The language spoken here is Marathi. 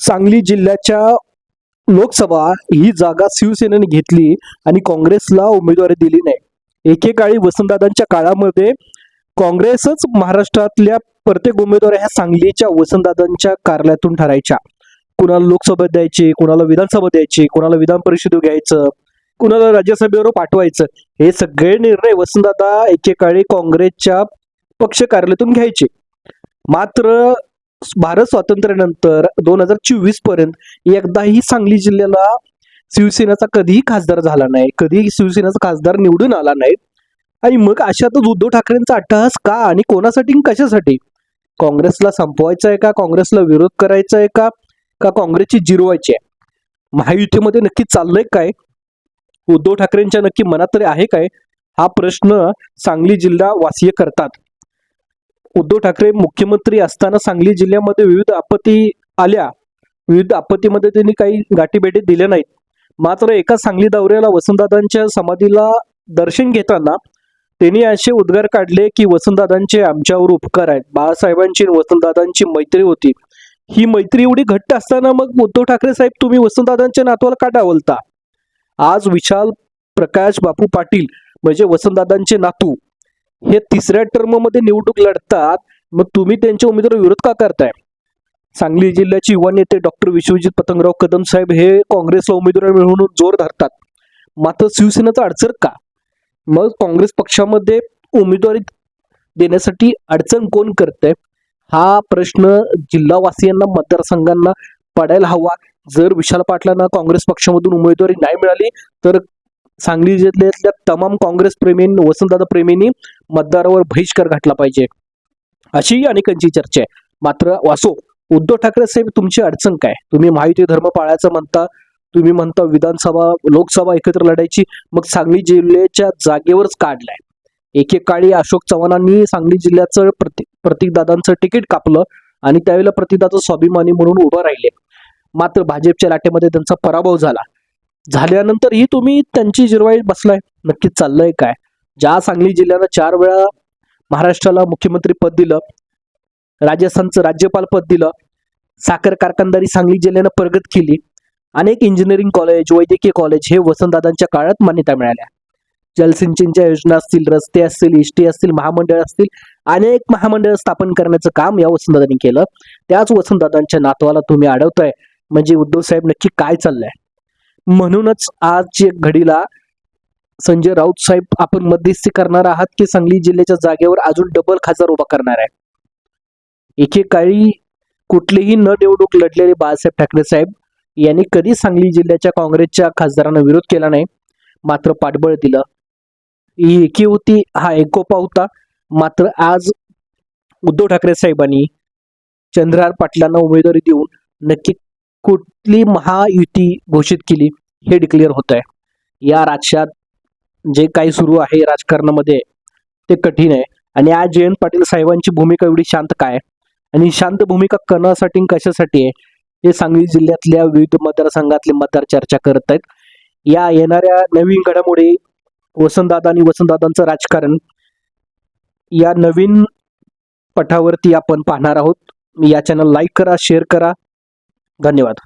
सांगली जिल्ह्याच्या लोकसभा ही जागा शिवसेनेने घेतली आणि काँग्रेसला उमेदवारी दिली नाही. एकेकाळी वसंतदादांच्या काळामध्ये काँग्रेसच महाराष्ट्रातल्या प्रत्येक उमेदवार ह्या सांगलीच्या वसंतदादांच्या कार्यालयातून ठरायच्या. कुणाला लोकसभा द्यायची कुणाला विधानसभा द्यायची कुणाला विधान परिषद घ्यायचं कुणाला राज्यसभेवर पाठवायचं हे सगळे निर्णय वसंतदादा एकेकाळी काँग्रेसच्या पक्ष कार्यालयातून घ्यायचे. मात्र भारत स्वातंत्र्यानंतर दोन हजार चोवीसपर्यंत एकदाही सांगली जिल्ह्याला शिवसेनेचा कधीही खासदार झाला नाही कधीही शिवसेनेचा खासदार निवडून आला नाही. आणि मग अशातच उद्धव ठाकरेंचा अट्टहास का आणि कोणासाठी कशासाठी? काँग्रेसला संपवायचं आहे का? काँग्रेसला विरोध करायचा आहे का? का काँग्रेसची जिरवायची आहे? महायुतीमध्ये नक्की चाललंय काय? उद्धव ठाकरेंच्या नक्की मनात तरी आहे काय? हा प्रश्न सांगली जिल्हा वासीय करतात. उद्धव ठाकरे मुख्यमंत्री असताना सांगली जिल्ह्यामध्ये विविध आपत्ती आल्या. विविध आपत्तीमध्ये त्यांनी काही गाठीभेटी दिल्या नाहीत. मात्र एका सांगली दौऱ्याला वसंतदादांच्या समाधीला दर्शन घेताना त्यांनी असे उद्गार काढले की वसंतदादांचे आमच्यावर उपकार आहेत. बाळासाहेबांची वसंतदादांची मैत्री होती. ही मैत्री एवढी घट्ट असताना मग उद्धव ठाकरे साहेब तुम्ही वसंतदादांच्या नातवाला का डावलता? आज विशाल प्रकाश बापू पाटील म्हणजे वसंतदादांचे नातू हे तिसऱ्या टर्ममध्ये निवडणूक लढतात मग तुम्ही त्यांच्या उमेदवार विरोध का करताय? सांगली जिल्ह्याचे युवा नेते डॉक्टर विश्वजित पतंगराव कदम साहेब हे काँग्रेसला उमेदवार मिळवून जोर धरतात. मात्र शिवसेनेचा अडचण का? मग काँग्रेस पक्षामध्ये उमेदवारी देण्यासाठी अडचण कोण करतंय? हा प्रश्न जिल्हावासियांना मतदारसंघांना पडायला हवा. जर विशाल पाटलांना काँग्रेस पक्षामधून उमेदवारी नाही मिळाली तर सांगली जिल्ह्यातल्या तमाम काँग्रेस प्रेमींनी वसंतदादा प्रेमींनी मतदारावर बहिष्कार घातला पाहिजे. अशीही अनेकांची चर्चा आहे. मात्र वासो उद्धव ठाकरे साहेब तुमची अडचण काय? तुम्ही माहिती धर्म पाळायचं म्हणता तुम्ही म्हणता विधानसभा लोकसभा एकत्र लढायची मग सांगली जिल्ह्याच्या जागेवरच काढलाय. एकेकाळी अशोक चव्हाणांनी सांगली जिल्ह्याचं प्रतीक प्रतीकदादांचं तिकीट कापलं आणि त्यावेळेला प्रतीकदादा स्वाभिमानी म्हणून उभं राहिले. मात्र भाजपच्या लाटेमध्ये त्यांचा पराभव झाला. झाल्यानंतरही तुम्ही त्यांची जिरवाई बसलाय. नक्कीच चाललंय काय? ज्या सांगली जिल्ह्यानं चार वेळा महाराष्ट्राला मुख्यमंत्री पद दिलं राजस्थानचं राज्यपाल पद दिलं साखर कारखानदारी सांगली जिल्ह्यानं प्रगत केली अनेक इंजिनिअरिंग कॉलेज वैद्यकीय कॉलेज हे वसंतदादांच्या काळात मान्यता मिळाल्या. जलसिंचनच्या योजना असतील रस्ते असतील एस टी असतील महामंडळ असतील अनेक महामंडळ स्थापन करण्याचं काम या वसंतदादांनी केलं. त्याच वसंतदादांच्या नातवाला तुम्ही अडवताय म्हणजे उद्धव साहेब नक्की काय चाललंय? म्हणूनच आज घडीला संजय राऊत साहेब आपण मध्यस्थी करणार आहात की सांगली जिल्ह्याच्या जागेवर अजून डबल खासदार उभा करणार आहे. एकेकाळी कुठलेही न निवडणूक लढलेले बाळासाहेब ठाकरे साहेब यांनी कधी सांगली जिल्ह्याच्या काँग्रेसच्या खासदारांना विरोध केला नाही मात्र पाठबळ दिलं. ही एकी होती हा एकोपा होता. मात्र आज उद्धव ठाकरे साहेबांनी चंद्रहार पाटलांना उमेदवारी देऊन नक्की कुठली महायुती घोषित केली हे डिक्लेअर होत आहे या राज्यात जे काही सुरू आहे राजकारणामध्ये ते कठीण आहे. आणि आज जयंत पाटील साहेबांची भूमिका एवढी शांत काय? आणि शांत भूमिका करण्यासाठी कशासाठी आहे? हे सांगली जिल्ह्यातल्या विविध मतदारसंघातले मतदार चर्चा करत आहेत. या येणाऱ्या नवीन घडामोडी वसंतदादा आणि वसंतदादांचं राजकारण या नवीन पठावरती आपण पाहणार आहोत. या चॅनल लाईक करा शेअर करा. धन्यवाद.